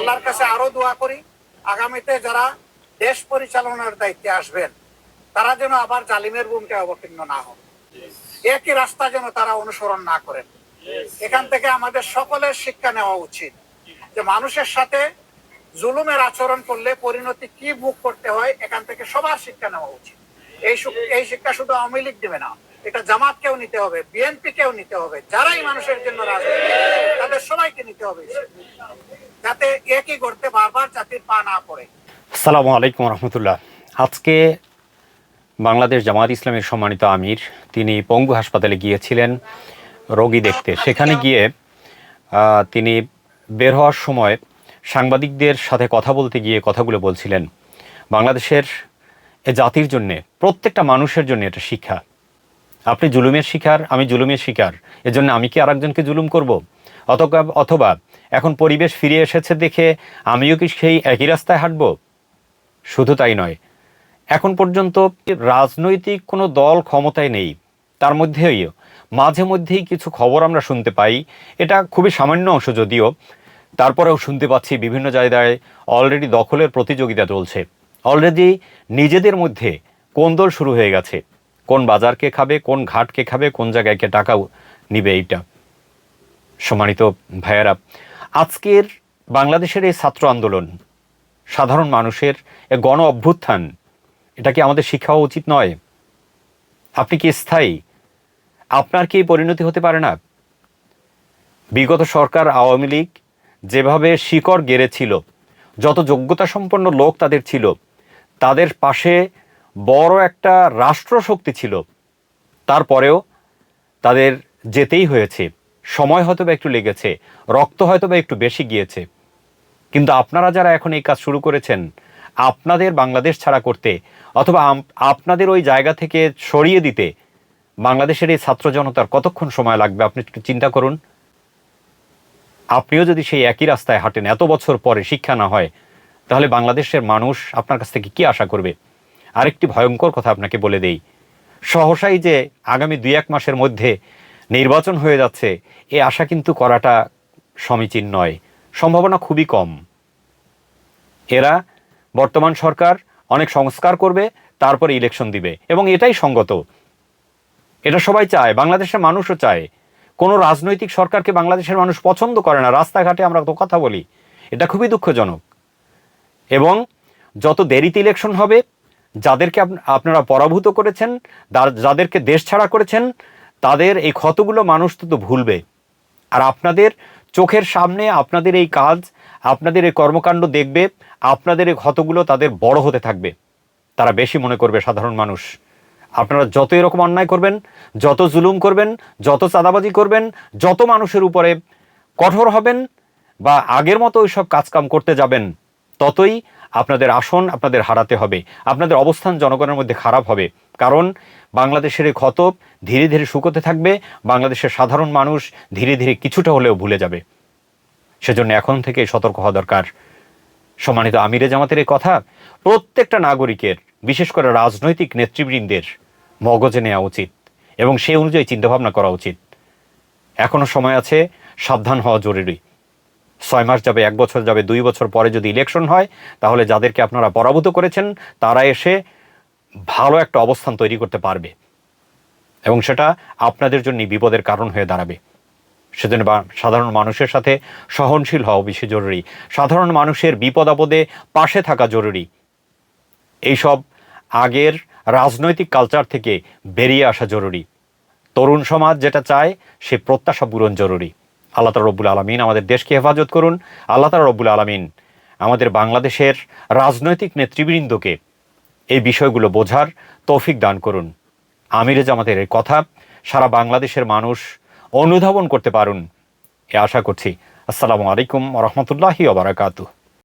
আল্লাহর কাছে আরও দোয়া করি। আগামীতে যারা দেশ পরিচালনার দায়িত্বে আসবেন, তারা যেন আবার জালিমের ভূমিকায় অবতীর্ণ না হন। একই রাস্তা যেন তারা অনুসরণ না করেন। এখান থেকে আমাদের সকলের শিক্ষা নেওয়া উচিত যে মানুষের সাথে জুলুমের আচরণ করলে পরিণতি কি মুখ করতে হয়, এখান থেকে সবার শিক্ষা নেওয়া উচিত। এই এই শিক্ষা শুধু আওয়ামী লীগ দেবে না। এটা জামাতকেও নিতে হবে বিএনপি কেও নিতে হবে, যারাই মানুষের জন্য রাজনীতি তাদের সবাইকে নিতে হবে। যাতে একই করতে বারবার জাতির পা না পড়ে। আসসালামু আলাইকুম রহমতুল্লাহ। আজকে বাংলাদেশ জামাত ইসলামের সম্মানিত আমির, তিনি পঙ্গু হাসপাতালে গিয়েছিলেন রোগী দেখতে। সেখানে গিয়ে তিনি বের হওয়ার সময় সাংবাদিকদের সাথে কথা বলতে গিয়ে কথাগুলো বলছিলেন। বাংলাদেশের এ জাতির জন্যে, প্রত্যেকটা মানুষের জন্য এটা শিক্ষা। আপনি জুলুমের শিকার, আমি জুলুমের শিকার। এজন্য আমি কি আরেকজনকে জুলুম করব? অথবা অথবা, এখন পরিবেশ ফিরে এসেছে দেখে আমিও কি সেই একই রাস্তায় হাঁটবো? শুধু তাই নয়, এখন পর্যন্ত রাজনৈতিক কোনো দল ক্ষমতায় নেই। তার মধ্যেই, মাঝে মধ্যেই কিছু খবর আমরা শুনতে পাই। এটা খুবই সামান্য অংশ যদিও। তারপরেও শুনতে পাচ্ছি বিভিন্ন জায়গায় অলরেডি দখলের প্রতিযোগিতা চলছে। অলরেডি নিজেদের মধ্যে কোন্দল শুরু হয়ে গেছে। কোন বাজারকে খাবে, কোন ঘাটকে খাবে, কোন জায়গায় কে টাকা নিবে এইটা। সম্মানিত ভাইয়ারা, আজকের বাংলাদেশের এই ছাত্র আন্দোলন, সাধারণ মানুষের গণ অভ্যুত্থান, এটা কি আমাদের শিক্ষা হওয়া উচিত নয়? আপনি কি স্থায়ী? আপনার কি পরিণতি হতে পারে না? বিগত সরকার, আওয়ামী লীগ যেভাবে শিকড় গেড়েছিল, যত যোগ্যতা সম্পন্ন লোক তাদের ছিল, তাদের পাশে বড় একটা রাষ্ট্রশক্তি ছিল। তারপরেও তাদের যেতেই হয়েছে। সময় হয়তো বা একটু লেগেছে, রক্ত হয়তো বা একটু বেশি গিয়েছে। কিন্তু আপনারা যারা এখন এই কাজ শুরু করেছেন, আপনাদের বাংলাদেশ ছাড়া করতে অথবা আপনাদের ওই জায়গা থেকে সরিয়ে দিতে বাংলাদেশের এই ছাত্র জনতার কতক্ষণ সময় লাগবে, আপনি একটু চিন্তা করুন। আপনিও যদি সেই একই রাস্তায় হাঁটেন, এত বছর পরে শিক্ষা না হয়, তাহলে বাংলাদেশের মানুষ আপনার কাছ থেকে কি আশা করবে? আরেকটি ভয়ঙ্কর কথা আপনাকে বলে দেই। সহসাই যে আগামী দুই এক মাসের মধ্যে নির্বাচন হয়ে যাচ্ছে, এ আশা কিন্তু করাটা সমীচীন নয়। সম্ভাবনা খুবই কম। এরা বর্তমান সরকার, অনেক সংস্কার করবে, তারপরে ইলেকশন দিবে। এবং এটাই সঙ্গত। এটা সবাই চায়, বাংলাদেশের মানুষও চায়। কোনো রাজনৈতিক সরকারকে বাংলাদেশের মানুষ পছন্দ করে না, রাস্তাঘাটে আমরা তো কথা বলি। এটা খুবই দুঃখজনক। এবং যত দেরিতে ইলেকশন হবে যাদেরকে আপ- আপনারা পরাভূত করেছেন যাদেরকে দেশ ছাড়া করেছেন, তাদের এই ক্ষতগুলো মানুষ তো তো ভুলবে। আর আপনাদের চোখের সামনে আপনাদের এই কাজ, আপনাদের এই কর্মকাণ্ড দেখবে, আপনাদের এই ক্ষতগুলো তাদের বড় হতে থাকবে। তারা বেশি মনে করবে, সাধারণ মানুষ। আপনারা যত এরকম অন্যায় করবেন, যত জুলুম করবেন, যত চাঁদাবাজি করবেন, যত মানুষের উপরে কঠোর হবেন বা আগের মতো ওইসব কাজকাম করতে যাবেন, ততই আপনাদের আসন আপনাদের হারাতে হবে। আপনাদের অবস্থান জনগণের মধ্যে খারাপ হবে। কারণ বাংলাদেশের এই ক্ষত ধীরে ধীরে শুকোতে থাকবে, বাংলাদেশের সাধারণ মানুষ ধীরে ধীরে কিছুটা হলেও ভুলে যাবে। সেজন্য এখন থেকে সতর্ক হওয়া দরকার। সম্মানিত আমিরে জামাতের এই কথা, প্রত্যেকটা নাগরিকের, বিশেষ করে রাজনৈতিক নেতৃবৃন্দের মগজে নেওয়া উচিত এবং সেই অনুযায়ী চিন্তাভাবনা করা উচিত। এখনও সময় আছে, সাবধান হওয়া জরুরি। ছয় মাস যাবে, এক বছর যাবে, দুই বছর পরে যদি ইলেকশন হয়, তাহলে যাদেরকে আপনারা পরাভূত করেছেন, তারা এসে ভালো একটা অবস্থান তৈরি করতে পারবে। এবং সেটা আপনাদের জন্য বিপদের কারণ হয়ে দাঁড়াবে। সেজন্য সাধারণ মানুষের সাথে সহনশীল হওয়া বেশি জরুরি। সাধারণ মানুষের বিপদ আপদে পাশে থাকা জরুরি। এইসব আগের রাজনৈতিক কালচার থেকে বেরিয়ে আসা জরুরি। তরুণ সমাজ যেটা চায়, সে প্রত্যাশা পূরণ জরুরি। আল্লাহ তালা রব্বুল আলমিন আমাদের দেশকে হেফাজত করুন। আল্লাহ তালা রব্বুল আলমিন আমাদের বাংলাদেশের রাজনৈতিক নেতৃবৃন্দকে এই বিষয়গুলো বোঝার তৌফিক দান করুন। আমিরে জামাতের এই কথা, সারা বাংলাদেশের মানুষ অনুধাবন করতে পারুন। এ আশা করছি। আসসালামু আলাইকুম রহমতুল্লাহি ওবরাকাতুহ